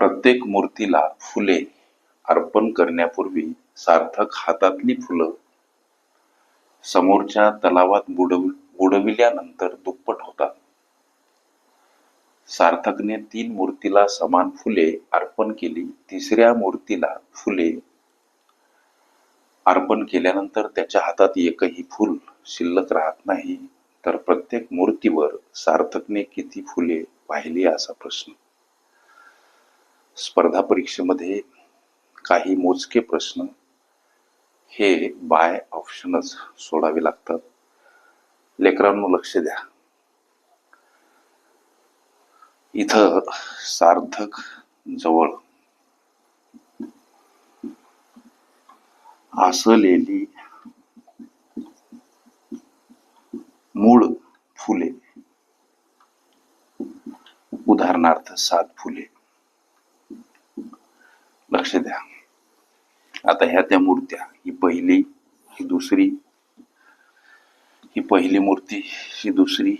प्रत्येक मूर्तीला फुले अर्पण करण्यापूर्वी सार्थक हातातली फुलं. समोरच्या तलावात बुडव बुडविल्यानंतर दुप्पट होतात. सार्थकने तीन मूर्तीला समान फुले अर्पण केली तिसऱ्या मूर्तीला फुले अर्पण केल्यानंतर त्याच्या हातात एकही फुल शिल्लक राहत नाही. तर प्रत्येक मूर्तीवर सार्थकने किती फुले वाहिली असा प्रश्न. स्पर्धा परीक्षेमध्ये काही मोजके प्रश्न हे बाय ऑप्शनच सोडावे लागतात. लेकरांनो लक्ष द्या. इथं सार्थक जवळ आसलेली मूळ फुले. उदाहरणार्थ सात फुले. लक्ष द्या. आता ह्या त्या मूर्त्या ही पहिली ही दुसरी ही पहिली मूर्ती ही दुसरी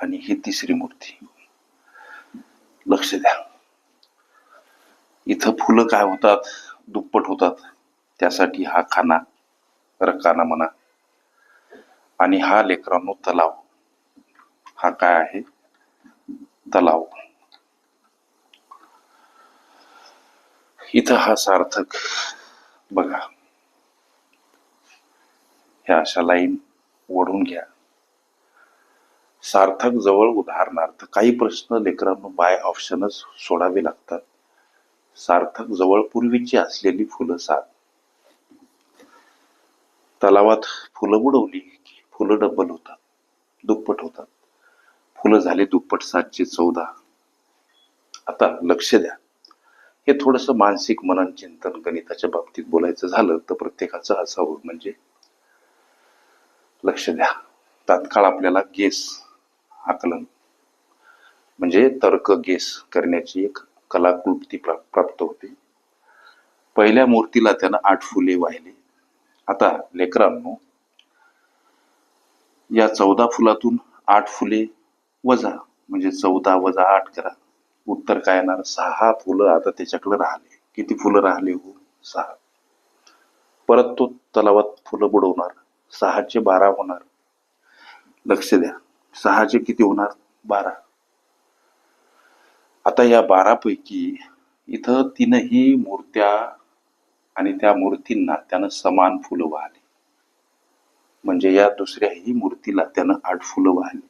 आणि ही तिसरी मूर्ती. लक्ष द्या. इथं फुलं काय होतात दुप्पट होतात त्यासाठी हा खाना रकाना म्हणा. आणि हा लेकरांनो तलाव. हा काय आहे? तलाव. इथं हा सार्थक बघा. ह्या अशा लाईन ओढून घ्या. सार्थक जवळ उदाहरणार्थ काही प्रश्न लेकरांना बाय ऑप्शनच सोडावे लागतात. सार्थक जवळ पूर्वीची असलेली फुलं सात तलावात फुलं बुडवली की फुलं डबल होतात दुप्पट होतात. फुलं झाले दुप्पट सातशे चौदा. आता लक्ष द्या. हे थोडस मानसिक मनन चिंतन गणिताच्या बाबतीत बोलायचं झालं तर प्रत्येकाचं असावं म्हणजे लक्ष द्या. तात्काळ आपल्याला गेस आकलन म्हणजे तर्क गेस करण्याची एक कलाकृती प्रा- प्राप्त होते. पहिल्या मूर्तीला त्यानं आठ फुले वाहिले. आता लेकरांनो या चौदा फुलातून आठ फुले वजा म्हणजे चौदा वजा आठ करा. उत्तर काय येणार? सहा फुलं आता त्याच्याकडे राहिले. किती फुलं राहिले हो? सहा. परत तो तलावात फुलं बुडवणार. सहाचे बारा होणार. लक्ष द्या. सहाचे किती होणार? बारा. आता या बारा पैकी इथं तीनही मूर्त्या आणि त्या मूर्तींना त्यानं समान फुलं वाहली. म्हणजे या दुसऱ्याही मूर्तीला त्यानं आठ फुलं वाहली.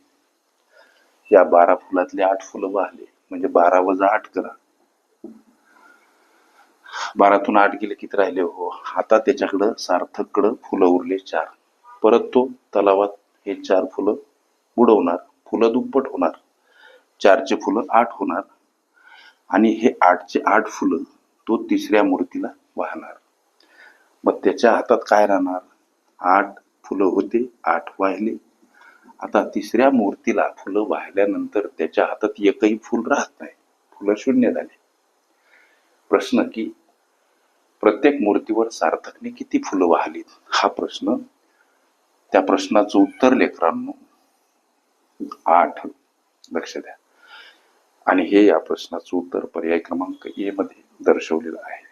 या बारा फुलातले आठ फुलं वाहले. म्हणजे बारा वजा आठ करा. बारातून आठ गेले किती राहिले हो. आता त्याच्याकडं सार्थककडं फुलं उरले चार. परत तो तलावात हे चार फुलं बुडवणार फुलं दुप्पट होणार. चारचे फुलं आठ होणार. आणि हे आठचे आठ फुलं तो तिसऱ्या मूर्तीला वाहणार. मग त्याच्या हातात काय राहणार? आठ फुलं होते आठ वाहिले. आता तिसऱ्या मूर्तीला फुलं वाहिल्यानंतर त्याच्या हातात एकही फुल राहत नाही. फुलं शून्य झाले. प्रश्न की प्रत्येक मूर्तीवर सार्थकने किती फुलं वाहलीत? हा प्रश्न त्या प्रश्नाचं उत्तर लेकरांनो आठ लक्ष द्या. आणि हे या प्रश्नाचं उत्तर पर्याय क्रमांक ए मध्ये दर्शवलेलं आहे.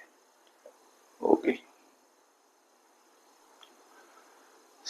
ओके.